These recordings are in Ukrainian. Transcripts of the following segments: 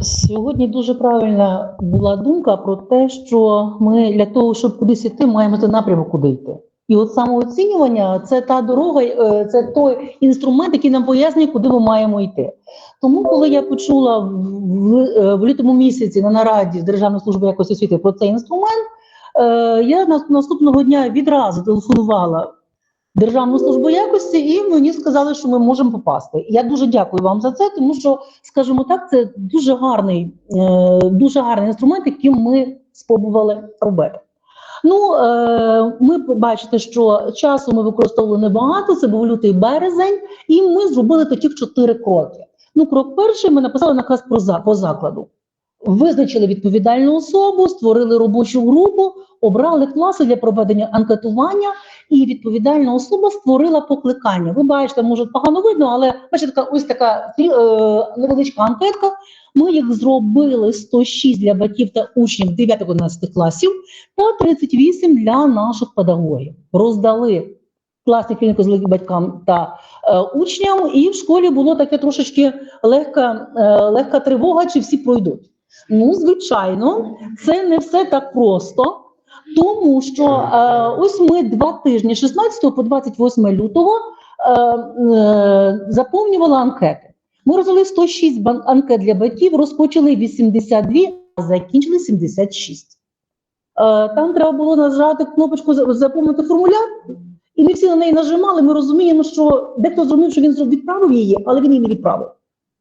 Сьогодні дуже правильна була думка про те, що ми для того, щоб кудись йти, маємо мати напрямок, куди йти. І от самооцінювання це та дорога, е, це той інструмент, який нам пояснює, куди ми маємо йти. Тому, коли я почула в, в, е, лютому місяці на нараді з Державної служби якості освіти про цей інструмент, е, я наступного дня відразу телефонувала Державну службу якості, і мені сказали, що ми можемо попасти. Я дуже дякую вам за це, тому що, скажімо так, це дуже гарний, е, дуже гарний інструмент, яким ми спробували робити. Ну, е, ми бачите, що часу ми використовували небагато, це був лютий березень, і ми зробили таких чотири кроки. Ну, крок перший, ми написали наказ про закладу. Визначили відповідальну особу, створили робочу групу, обрали класи для проведення анкетування, і відповідальна особа створила покликання. Ви бачите, може погано видно, але бачите, така ось така е, невеличка анкетка. Ми їх зробили 106 для батьків та учнів 9-11 класів та 38 для наших педагогів. Роздали класні клініки батькам та е, учням, і в школі було таке трошечки легка, е, легка тривога, чи всі пройдуть. Ну, звичайно, це не все так просто. Тому що е, ось ми два тижні, 16 по 28 лютого, е, е, заповнювали анкети. Ми роздали 106 бан- анкет для батьків, розпочали 82, а закінчили 76. Е, там треба було нажати кнопочку заповнити формуляр, і ми всі на неї нажимали. Ми розуміємо, що дехто зрозумів, що він відправив її, але він її не відправив.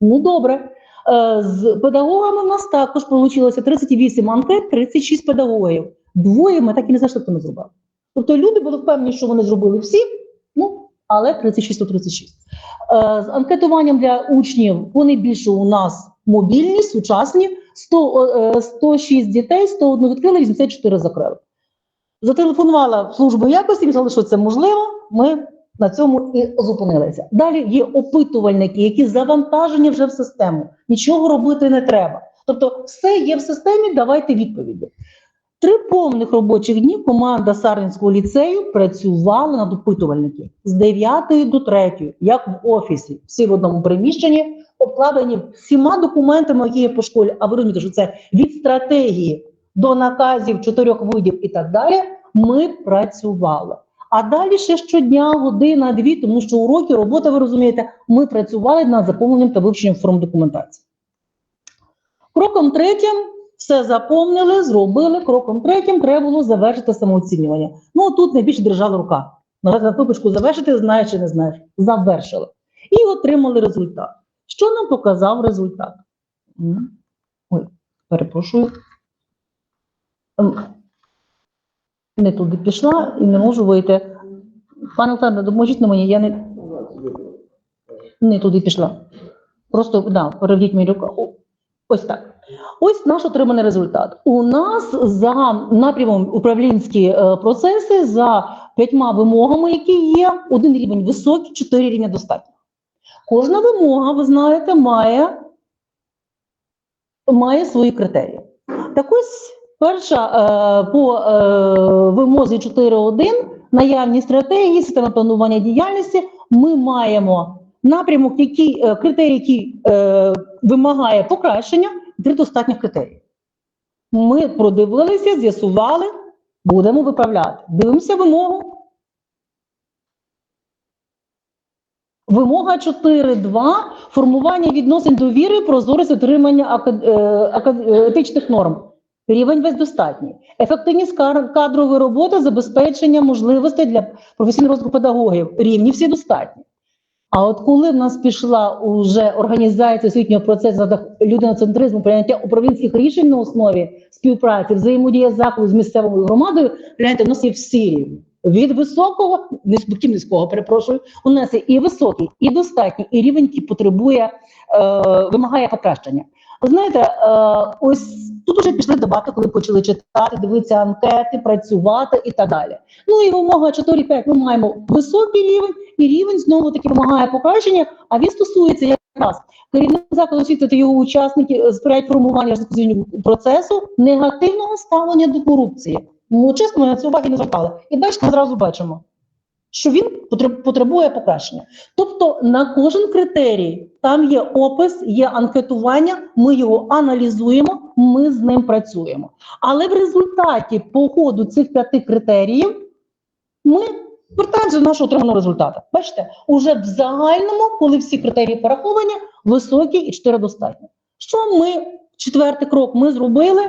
Ну добре. Е, з педагогами в нас також вийшло 38 анкет, 36 педагогів. Двоє ми так і не знайшли, хто не зробив. Тобто люди були впевнені, що вони зробили всі, ну але 36 то 36. Е, з анкетуванням для учнів вони більше у нас мобільні, сучасні. 100, е, 106 дітей, 101 відкрили, 84 закрили. Зателефонувала в службу якості, сказали, що це можливо. Ми на цьому і зупинилися. Далі є опитувальники, які завантажені вже в систему. Нічого робити не треба. Тобто, все є в системі, давайте відповіді. Три повних робочих дні команда Сарненського ліцею працювала над опитувальників з 9 до 3, як в офісі, всі в одному приміщенні, обкладені всіма документами, які є по школі. А ви розумієте, що це від стратегії до наказів чотирьох видів і так далі. Ми працювали. А далі ще щодня, година, дві, тому що уроки, робота, ви розумієте, ми працювали над заповненням та вивченням форм документації. Кроком третім все заповнили, зробили. Кроком третім треба було завершити самооцінювання. Ну тут найбільше держала рука. На кнопочку завершити, знаєш чи не знаєш. Завершили. І отримали результат. Що нам показав результат? Ой, перепрошую. Не туди пішла і не можу вийти. Пане Олександре, допоможіть на мені, я не, не туди пішла. Просто да, переведіть мені руку. Ось так. Ось наш отриманий результат. У нас за напрямом управлінські е, процеси за п'ятьма вимогами, які є, один рівень високий, чотири рівня достатньо. Кожна вимога, ви знаєте, має, має свої критерії. Так ось перша е, по е, вимозі 4.1 наявні стратегії, система планування діяльності. Ми маємо напрямок, який е, критерій, який вимагає покращення, три достатніх критерії. Ми продивилися, з'ясували, будемо виправляти. Дивимося вимогу. Вимога 4.2 формування відносин довіри, прозорість отримання етичних норм. Рівень весь достатній. Ефективність кадрової роботи, забезпечення можливостей для професійного розвитку педагогів. Рівні всі достатні. А от коли в нас пішла уже організація освітнього процесу людиноцентризму, прийняття управлінських рішень на основі співпраці, взаємодія закладу з місцевою громадою, гляньте, у нас є всі рівні. Від високого, втім низького, перепрошую, у нас є і високий, і достатній, і рівень, який потребує, е, вимагає покращення. Знаєте, е, ось тут вже пішли дебати, коли почали читати, дивитися анкети, працювати і так далі. Ну і вимога 4-5 ми маємо високий рівень, і рівень знову таки вимагає покращення, а він стосується якраз керівник закладу освіти та його учасники сприяють формуванню розподільного процесу негативного ставлення до корупції. Ну, чесно, на це уваги не звертали. І далі ми зразу бачимо. Що він потребує покращення. Тобто на кожен критерій там є опис, є анкетування, ми його аналізуємо, ми з ним працюємо. Але в результаті по ходу цих п'яти критеріїв ми вертаємося до нашого отриманого результату. Бачите, уже в загальному, коли всі критерії пораховані, високі і чотири достатньо. Що ми, четвертий крок, ми зробили,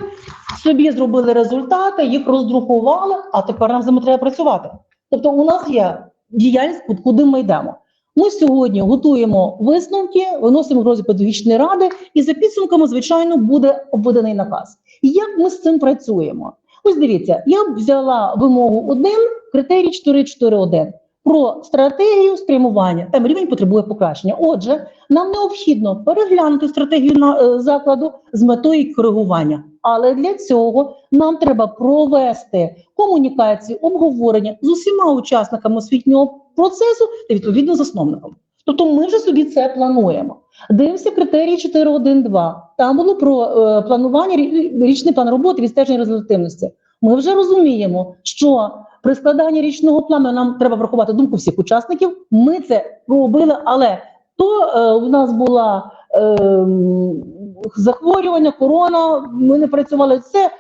собі зробили результати, їх роздрукували, а тепер нам з ними треба працювати. Тобто, у нас є діяльність, куди ми йдемо. Ми сьогодні готуємо висновки, виносимо в педагогічної ради, і за підсумками, звичайно, буде обведений наказ. І як ми з цим працюємо? Ось дивіться, я б взяла вимогу 1, критерій 4.4.1 про стратегію спрямування. Там рівень потребує покращення. Отже, нам необхідно переглянути стратегію на, е, закладу з метою коригування. Але для цього нам треба провести комунікацію, обговорення з усіма учасниками освітнього процесу та відповідно засновником. Тобто ми вже собі це плануємо. Дивимося критерії 4.1.2. Там було про е, планування річний план роботи, відстеження результативності. Ми вже розуміємо, що при складанні річного плану нам треба врахувати думку всіх учасників. Ми це робили, але то е, у нас була е, захворювання, корона. Ми не працювали це.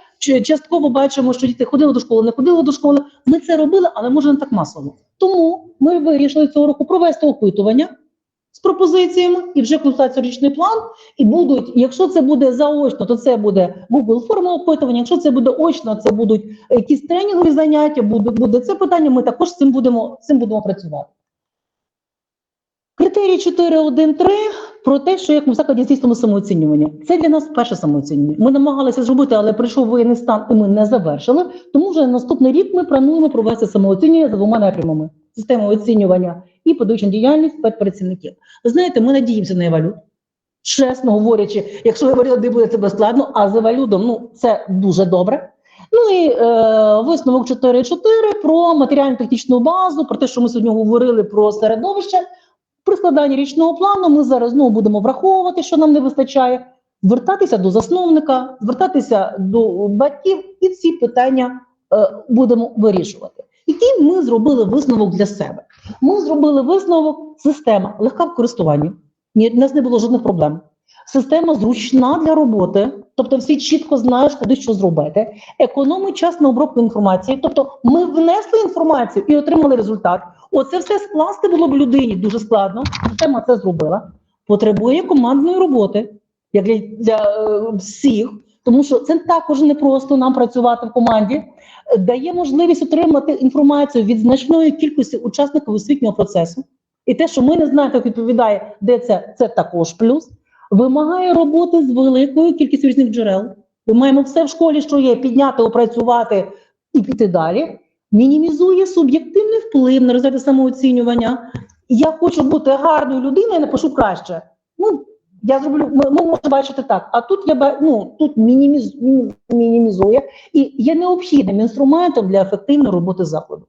Частково бачимо, що діти ходили до школи, не ходили до школи. Ми це робили, але може не так масово. Тому ми вирішили цього року провести опитування з пропозиціями і вже консультацію річний план. І будуть, якщо це буде заочно, то це буде Google форма опитування. Якщо це буде очно, це будуть якісь тренінгові заняття. Буде, буде це питання. Ми також з цим будемо з цим будемо працювати. Критерій 4.1.3 про те, що як ми в закладі здійснимо самооцінювання. Це для нас перше самооцінювання. Ми намагалися зробити, але прийшов воєнний стан, і ми не завершили. Тому вже наступний рік ми плануємо провести самооцінювання за двома напрямами: система оцінювання і педагогічна діяльність педпрацівників. Ви знаєте, ми надіємося на евалют. Чесно говорячи, якщо не буде, це безскладно, а з евалютом ну це дуже добре. Ну і е, висновок 4.4 про матеріально-технічну базу, про те, що ми сьогодні говорили про середовище. При складанні річного плану ми зараз знову будемо враховувати, що нам не вистачає, звертатися до засновника, звертатися до батьків і ці питання е, будемо вирішувати. Який ми зробили висновок для себе? Ми зробили висновок система легка в користуванні. Ні, в нас не було жодних проблем. Система зручна для роботи, тобто всі чітко знають, куди що зробити. Економить час на обробку інформації. Тобто, ми внесли інформацію і отримали результат. Оце все скласти було б людині дуже складно. Система це зробила. Потребує командної роботи, як для, для е, всіх, тому що це також не просто нам працювати в команді. Дає можливість отримати інформацію від значної кількості учасників освітнього процесу. І те, що ми не знаємо, як відповідає, де це, це також плюс. Вимагає роботи з великою кількістю різних джерел. Ми маємо все в школі, що є, підняти, опрацювати і піти далі. Мінімізує суб'єктивний вплив на результати самооцінювання. Я хочу бути гарною людиною, напишу краще. Ну, я зроблю, ми, ми бачити так. А тут я ну, тут мініміз, мінімізує і є необхідним інструментом для ефективної роботи закладу.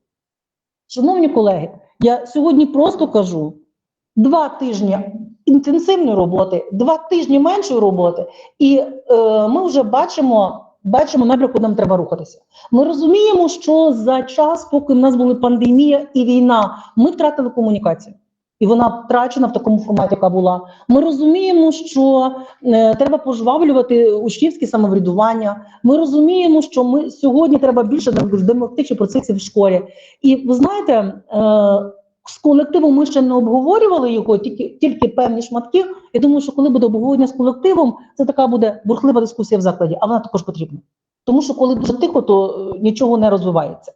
Шановні колеги, я сьогодні просто кажу: два тижні інтенсивної роботи, два тижні меншої роботи, і е, ми вже бачимо, бачимо напрямку, куди нам треба рухатися. Ми розуміємо, що за час, поки в нас була пандемія і війна, ми втратили комунікацію. І вона втрачена в такому форматі, яка була. Ми розуміємо, що е, треба пожвавлювати учнівське самоврядування. Ми розуміємо, що ми сьогодні треба більше дем- демократичних процесів в школі. І ви знаєте, е, з колективом ми ще не обговорювали його, тільки, тільки певні шматки. Я думаю, що коли буде обговорення з колективом, це така буде бурхлива дискусія в закладі, а вона також потрібна. Тому що коли дуже тихо, то е, нічого не розвивається.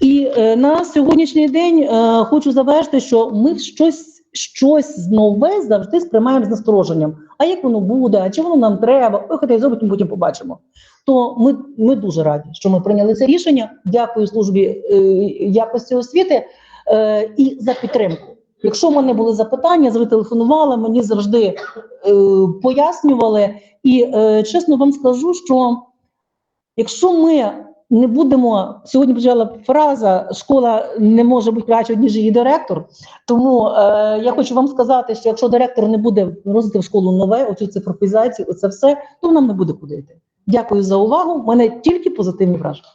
І е, на сьогоднішній день е, хочу завершити, що ми щось, щось нове завжди сприймаємо з настороженням. А як воно буде, а чи воно нам треба? Ой, хоча й зробимо, потім побачимо. То ми, ми дуже раді, що ми прийняли це рішення. Дякую службі якості освіти і за підтримку. Якщо в мене були запитання, ви телефонували, мені завжди пояснювали. І чесно вам скажу, що якщо ми не будемо сьогодні почала фраза школа не може бути краще, ніж її директор. Тому е, я хочу вам сказати, що якщо директор не буде розвити в школу нове, оцю цифровізацію, оце все, то нам не буде куди йти. Дякую за увагу. У мене тільки позитивні враження.